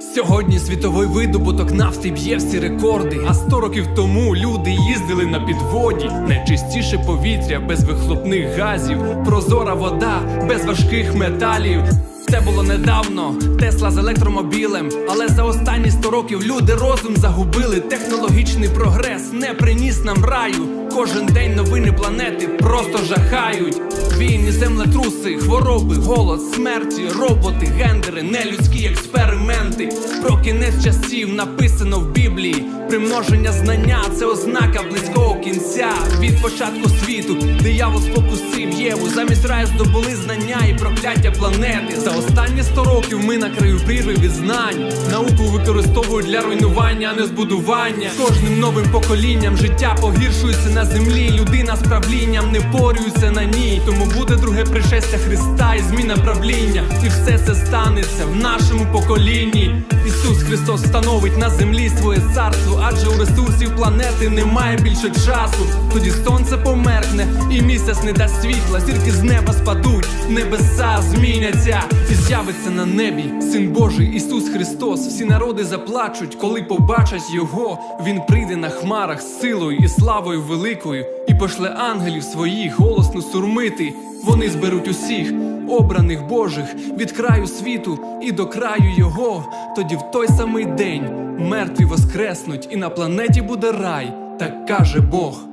Сьогодні світовий видобуток нафти б'є всі рекорди. А сто років тому люди їздили на підводі. Найчистіше повітря без вихлопних газів, прозора вода без важких металів. Це було недавно, Тесла з електромобілем. Але за останні 100 років люди розум загубили. Технологічний прогрес не приніс нам раю. Кожен день новини планети просто жахають. Війни, землетруси, хвороби, голод, смерті, роботи, гендери, нелюдські експерименти. Про кінець часів написано в Біблії. Примноження знання це ознака близького кінця. Від початку світу диявол спокусив Єву. Замість раю здобули знання і прокляття планети. За останні 100 років ми на краю прірви від знань. Науку використовують для руйнування, а не збудування. Кожним новим поколінням життя погіршується на землі. Людина з правлінням не порюється на ній. Тому буде друге пришестя Христа і зміна правління. І все це станеться в нашому поколінні. Ісус Христос встановить на землі своє царство, адже у ресурсів планети немає більше часу. Тоді сонце померкне, і місяць не дасть світла, зірки з неба спадуть, небеса зміняться, і з'явиться на небі син Божий Ісус Христос. Всі народи заплачуть, коли побачать його. Він прийде на хмарах з силою і славою великою, пошле ангелів своїх голосно сурмити. Вони зберуть усіх обраних Божих від краю світу і до краю його. Тоді в той самий день мертві воскреснуть, і на планеті буде рай, так каже Бог.